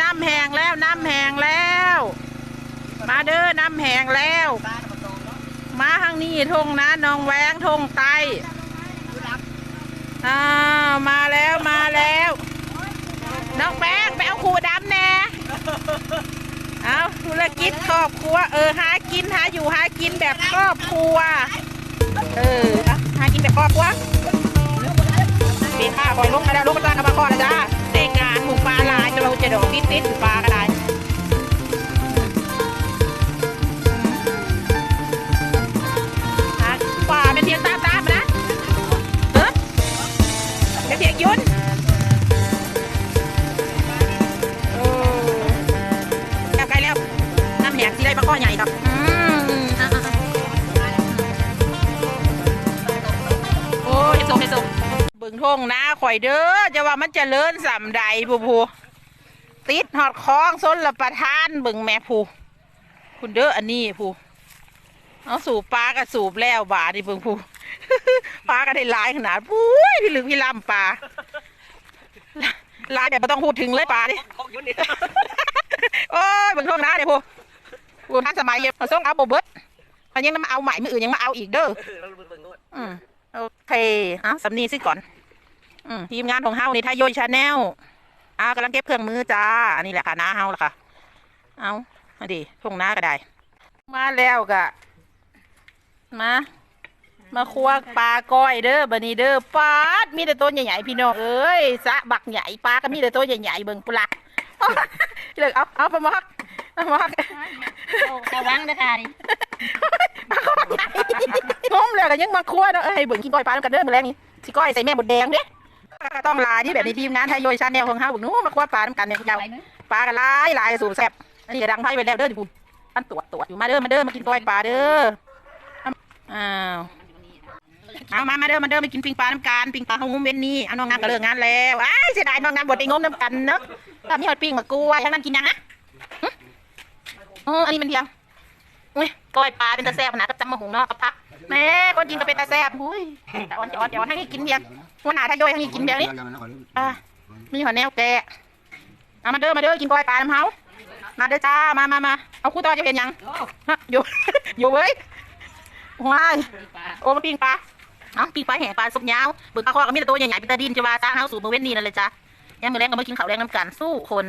น้ำแห้งแล้วน้ำแห้งแล้ว มาเด้อน้ำแห้งแล้ว มาทางนี้ทงนะน้องแหวงทงไตอ้ามาแล้วมาแล้ว น้องแบงไปเอาขวดดำแน่เอาธุรกิจครอบครัว เออหากินหาอยู่หากินแบบครอบครัว เออหากินแบบครอบครัวปีป้าคอยลงมาแล้วลงมาจ้างกับมาคอนะจ้า ติดติดปลาก็ได้หาปลาเป็นเทียงตามตามนะเออเป็นเทียงยุ่นโอ้แล้วใกลแล้วน้ำแหงสิได้ปลาข้อใหญ่ครับอืมอะอะอะโอ้ยเฮ็ดส่งเฮ็ดส่งเบิ่งทงนะข่อยเด้อจะว่ามันจะเลินสำใดผู้ผู้ ติดหอดคล้องส้นละประทานเบิ่งแม่ผู้คุณเด้ออันนี้ผู้เอาสูบปลากับสูบแล้วบาดนี่เบิงผู้ปลาก็ได้หลายขนาดปุ้ยพี่ลึกพี่ลำปลาลายแบบไม่ต้องพูดถึงเลยปลาดิโอ้ยเบิงช่วงน้าเดี๋ยวพูพูทันสมัยเยอะมาส่งเอาโบเบิร์ตมันยังมาเอาใหม่มืออื่นยังมาเอาอีกเด้อเราเบิ่งด้วยอืมโอเคเอาสำนีซิก่อน อืมทีมงานของเฮาในไทยโยชาแนล อ่ากำลังเก็บเครื่องมือจ้า อันนี้แหละค่ะน้าเฮาล่ะค่ะ เอาอันดีทงหน้าก็ได้ มาแล้วกะ มา มาคั่วปลาก้อยเด้อบันนี้เด้อปลาดมีแต่ตัวใหญ่ๆพี่น้องเอ้ยสะบักใหญ่ปลาก็มีแต่ตัวใหญ่ๆเบิ่งปลาเลยเอาเอาไปมักเอามักระวังนะค่ะนี่งมเลยก็ยังมาคั่วเนาะเอ้ยเบิ่งกินก้อยปลากันเด้อมื้อแรกนี่สิก้อยใส่แม่บดแดงเด้ ก็ต้องลายที่แบบในทีมงานไทยโยยชาแนลของเฮาบิ่งนู้มาคั่วปลาน้ำกันเนี่ยเจ้าไปลากันหลายลายสูตรแซ่บอันนี้ดังไพ่ไปแล้วเด้อคุณอันตรวจตรวจอยู่มาเด้อมาเด้อมากินก้อยปลาเด้ออ้าวเอามามาเด้อมาเด้อมากินปิ้งปลาน้ำกันปิ้งปลาเฮางมเว้นนี่เอาน้องงามก็เลิกงานแล้วอ้ายเสียดายน้องงามบดไปงมน้ำกันเนาะตอนนี้เอาปิ้งมากล้วยทั้งนั้นกินยังนะอ๋ออันนี้มันเดียวอุ้ยก้อยปลาเป็นตาแซ่บนาดกับจำมะหุงเนาะกับพักแม่คนกินก็เป็นตาแซ่บอุ้ยแต่อ่อนจะอ่อนเดี๋ยวให้กินเดียว หัวหน้าทายโยยให้กินเดียวนี่อะมีหัวแนวแกะเอามาเด้อมาเด้อกินก้อยปลาน้ำเฮามาเด้อจ้ามามามาเอาคู่ต่อจะเป็นหยังฮะอยู่อยู่เว้ยว้ายโอ้มาปิ้งปลาเอาปิ้งปลาแห่ปลาสุกยาวเบิกปลาคอก็มีแต่ตัวใหญ่ๆเป็นตาดินจะว่าจ้าเฮาสู่มือเว้นนี่นั่นเลยจ้ายังมือแรงก็มากินข้าวแรงน้ำกันสู้คน